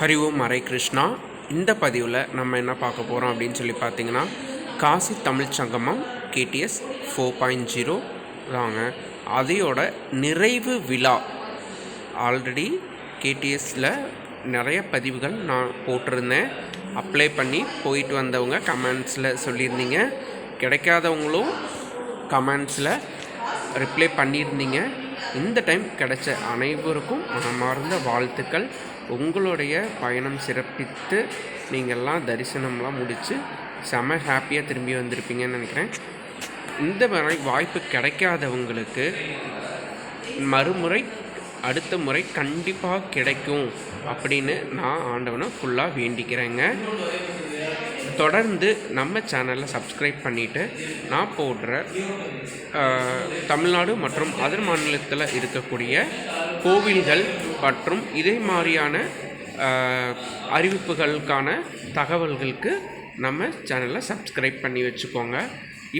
ஹரி ஓம் ஹரே கிருஷ்ணா. இந்த பதிவில் நம்ம என்ன பார்க்க போகிறோம் அப்படின்னு சொல்லி பார்த்தீங்கன்னா காசி தமிழ் சங்கமம் கேடிஎஸ் ஃபோர் பாயிண்ட் ஜீரோ தாங்க. அதையோட நிறைவு விழா. ஆல்ரெடி கேடிஎஸில் நிறைய பதிவுகள் நான் போட்டிருந்தேன். அப்ளை பண்ணி போயிட்டு வந்தவங்க கமெண்ட்ஸில் சொல்லியிருந்தீங்க. கிடைக்காதவங்களும் கமெண்ட்ஸில் ரிப்ளை பண்ணியிருந்தீங்க. இந்த டைம் கிடைச்ச அனைவருக்கும் மனமார்ந்த வாழ்த்துக்கள். உங்களுடைய பயணம் சிறப்பித்து நீங்கள்லாம் தரிசனம்லாம் முடித்து செம ஹாப்பியாக திரும்பி வந்திருப்பீங்கன்னு நினைக்கிறேன். இந்த மாதிரி வாய்ப்பு கிடைக்காதவங்களுக்கு மறுமுறை அடுத்த முறை கண்டிப்பாக கிடைக்கும் அப்படின்னு நான் ஆண்டவனை ஃபுல்லாக வேண்டிக்கிறேங்க. தொடர்ந்து நம்ம சேனலில் சப்ஸ்கிரைப் பண்ணிவிட்டு நான் போடுற தமிழ்நாடு மற்றும் அதர் மாநிலத்தில் இருக்கக்கூடிய கோவில்கள் மற்றும் இதே மாதிரியான அறிவிப்புகளுக்கான தகவல்களுக்கு நம்ம சேனலை சப்ஸ்கிரைப் பண்ணி வச்சுக்கோங்க.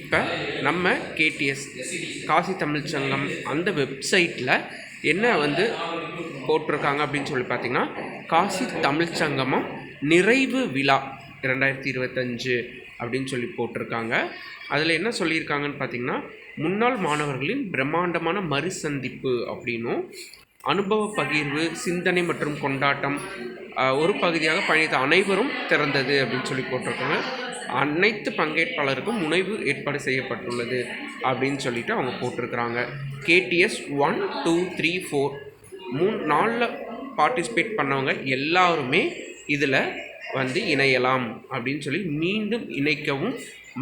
இப்போ நம்ம கேடிஎஸ் காசி தமிழ் சங்கம் அந்த வெப்சைட்டில் என்ன வந்து போட்டிருக்காங்க அப்படின்னு சொல்லி பார்த்தீங்கன்னா காசி தமிழ் சங்கமம் நிறைவு விழா ரெண்டாயிரத்தி இருபத்தஞ்சு அப்படின்னு சொல்லி போட்டிருக்காங்க. அதில் என்ன சொல்லியிருக்காங்கன்னு பார்த்தீங்கன்னா முன்னாள் மாணவர்களின் பிரம்மாண்டமான மறுசந்திப்பு அப்படின்னும் அனுபவ பகிர்வு சிந்தனை மற்றும் கொண்டாட்டம் ஒரு பகுதியாக பயணித்த அனைவரும் திறந்தது அப்படின்னு சொல்லி போட்டிருக்காங்க. அனைத்து பங்கேற்பாளருக்கும் முனைவு ஏற்பாடு செய்யப்பட்டுள்ளது அப்படின்னு சொல்லிட்டு அவங்க போட்டிருக்கிறாங்க. KDS one two three four மூணு நாளில் பார்ட்டிசிபேட் பண்ணவங்க எல்லாருமே இதில் வந்து இணையலாம் அப்படின்னு சொல்லி மீண்டும் இணைக்கவும்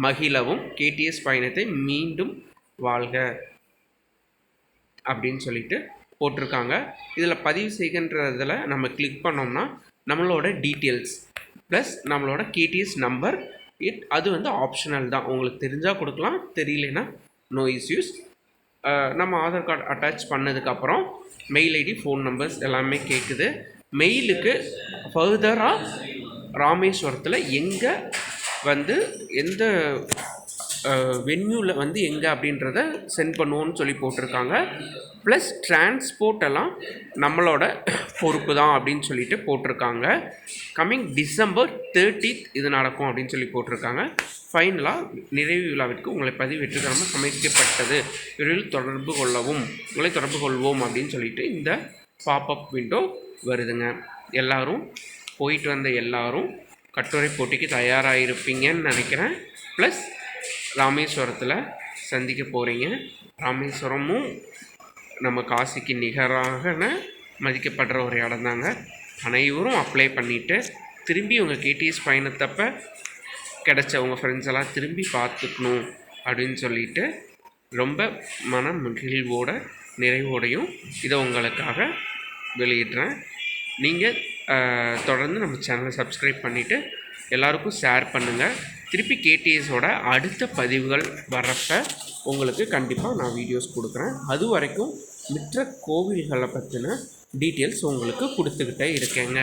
மகிழவும் கேடிஎஸ் பயணத்தை மீண்டும் வாழ்க அப்படின்னு சொல்லிட்டு போட்டிருக்காங்க. இதில் பதிவு செய்கின்றதில் நம்ம கிளிக் பண்ணோம்னா நம்மளோட டீட்டெயில்ஸ் ப்ளஸ் நம்மளோட கேடிஎஸ் நம்பர் இட் அது வந்து ஆப்ஷனல் தான். உங்களுக்கு தெரிஞ்சால் கொடுக்கலாம் தெரியலனா நோ இஸ்யூஸ் நம்ம ஆதார் கார்டு அட்டாச் பண்ணதுக்கப்புறம் மெயில் ஐடி ஃபோன் நம்பர்ஸ் எல்லாமே கேட்குது மெயிலுக்கு ஃபர்தராக ராமேஸ்வரத்தில் எங்கே வந்து எந்த வென்யூவில் வந்து எங்கே அப்படின்றத சென்ட் பண்ணுவோன்னு சொல்லி போட்டிருக்காங்க. ப்ளஸ் டிரான்ஸ்போர்ட் எல்லாம் நம்மளோட பொறுப்பு தான் அப்படின்னு சொல்லிட்டு போட்டிருக்காங்க. கம்மிங் டிசம்பர் தேர்ட்டீத் இது நடக்கும் அப்படின்னு சொல்லி போட்டிருக்காங்க. ஃபைனலாக நிறைவு விழாவிற்கு உங்களை பதிவு வெற்றிகரமாக சமைக்கப்பட்டது. விரைவில் தொடர்பு கொள்ளவும் உங்களை தொடர்பு கொள்வோம் அப்படின்னு சொல்லிட்டு இந்த பாப்அப் விண்டோ வருதுங்க. எல்லோரும் போயிட்டு வந்த எல்லாரும் கட்டுரை போட்டிக்கு தயாராக இருப்பீங்கன்னு நினைக்கிறேன். ப்ளஸ் ராமேஸ்வரத்தில் சந்திக்க போகிறீங்க ராமேஸ்வரமும் நம்ம காசிக்கு நிகராக மதிக்கப்படுற ஒரு இடம் தாங்க அனைவரும் அப்ளை பண்ணிவிட்டு திரும்பி உங்கள் கேடிஎஸ் பயணத்தப்ப கிடச்ச உங்கள் ஃப்ரெண்ட்ஸ் எல்லாம் திரும்பி பார்த்துக்கணும் அப்படின்னு சொல்லிட்டு ரொம்ப மன மகிழ்வோட நிறைவோடையும் இதை உங்களுக்காக வெளியிடுறேன். நீங்கள் தொடர்ந்து நம்ம சேனலை சப்ஸ்கிரைப் பண்ணிவிட்டு எல்லாருக்கும் ஷேர் பண்ணுங்கள் திருப்பி கேடிஎஸோட அடுத்த பதிவுகள் வர்றப்ப உங்களுக்கு கண்டிப்பாக நான் வீடியோஸ் கொடுக்குறேன். அது வரைக்கும் மற்ற கோவில்களை பற்றின டீட்டெயில்ஸ் உங்களுக்கு கொடுத்துக்கிட்டே இருக்கேங்க.